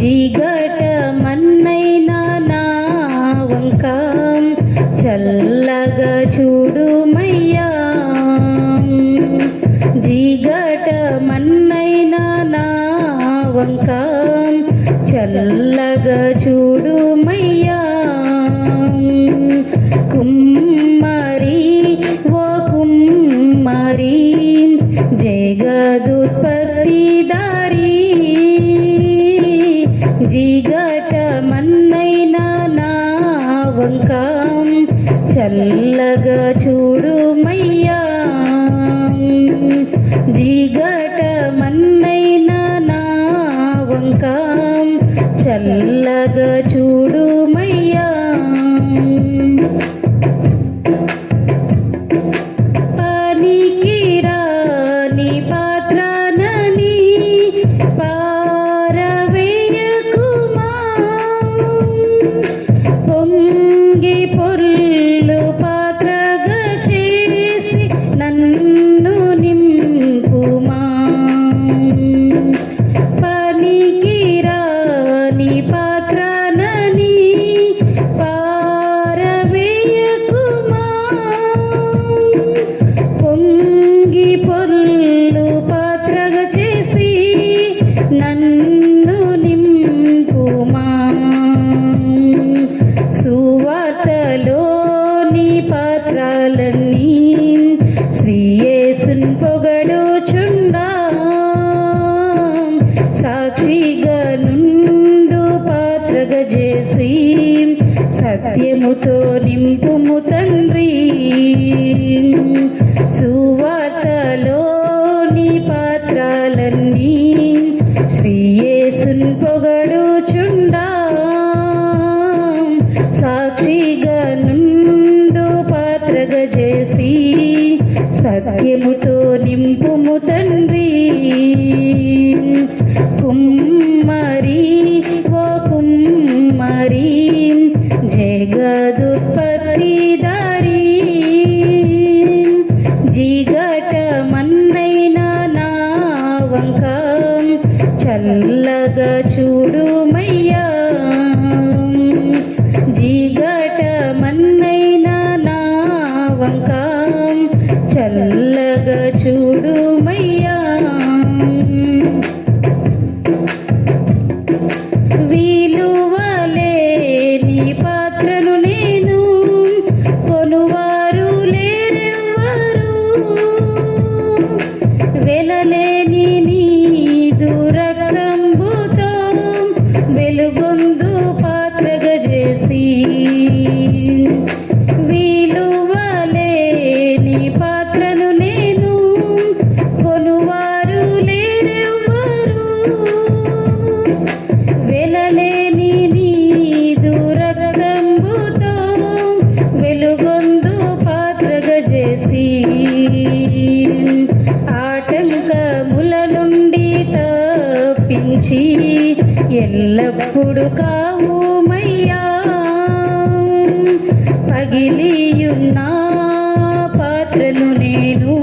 జిగట మన్నైనా నా వంకాం చల్లగా చూడుమయ్యా జిగట మన్నైనా నా వంకాం చల్లగా చూడుమయ్యా కుమ్మరి ఓ కుమ్మరి జగదుత్పత్తి దారి జిగట మన్నైన నా వంక చల్లగా చూడుమయ్యా జిగట మన్నైన నా వంక చల్లగా చూడు సత్యముతో నింపుము తండ్రి. సువార్తలోని పాత్రలన్నీ శ్రీయేసున్ పొగడుచుండా. సాక్షిగా నుండు పాత్రగా చేసి సత్యముతో నింపుము తండ్రి. కుమ్మరి జిగట మన్నైనా నా వంకం చల్లగా చూడుమయ్యా జిగట మన్నైనా నా వంకం చల్లగా చూడు ఎల్లప్పుడు కావు మయ్యా పగిలియున్నా పాత్రను నేను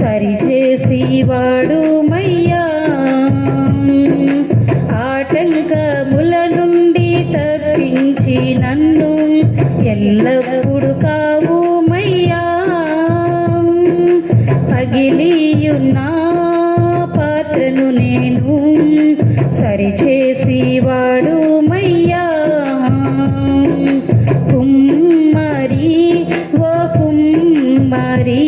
సరిచేసి వాడుమయ్యా ఆటంకముల నుండి తప్పించి నన్ను ఎల్లప్పుడు కావుమయ్యా. పగిలియున్న పాత్రను నేను సరిచేసి వాడుమయ్యా కుమ్మరి ఓ కుమ్మరి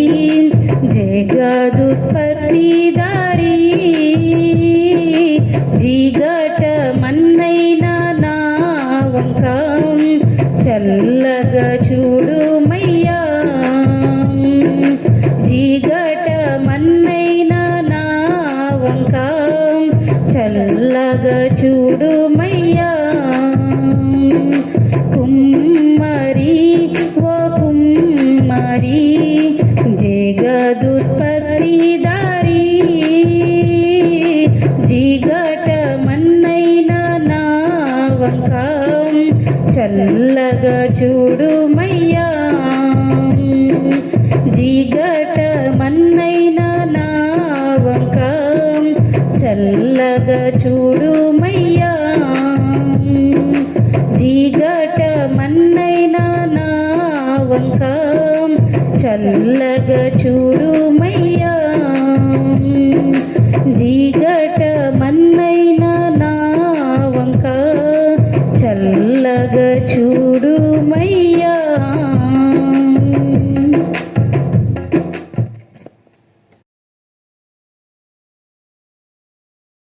జగదుపతి దారి జిగట మన్నైనా నా వంక చల్లగా చూడుమయ్యా జిగట మన్నై చూడు మయ్యా. జీగట మన్నైన నా వంక చూడు మయ్యా. జీగట మన్నైన నా వంక చూడు మయ్యా. జీగట చూడు చూడుమై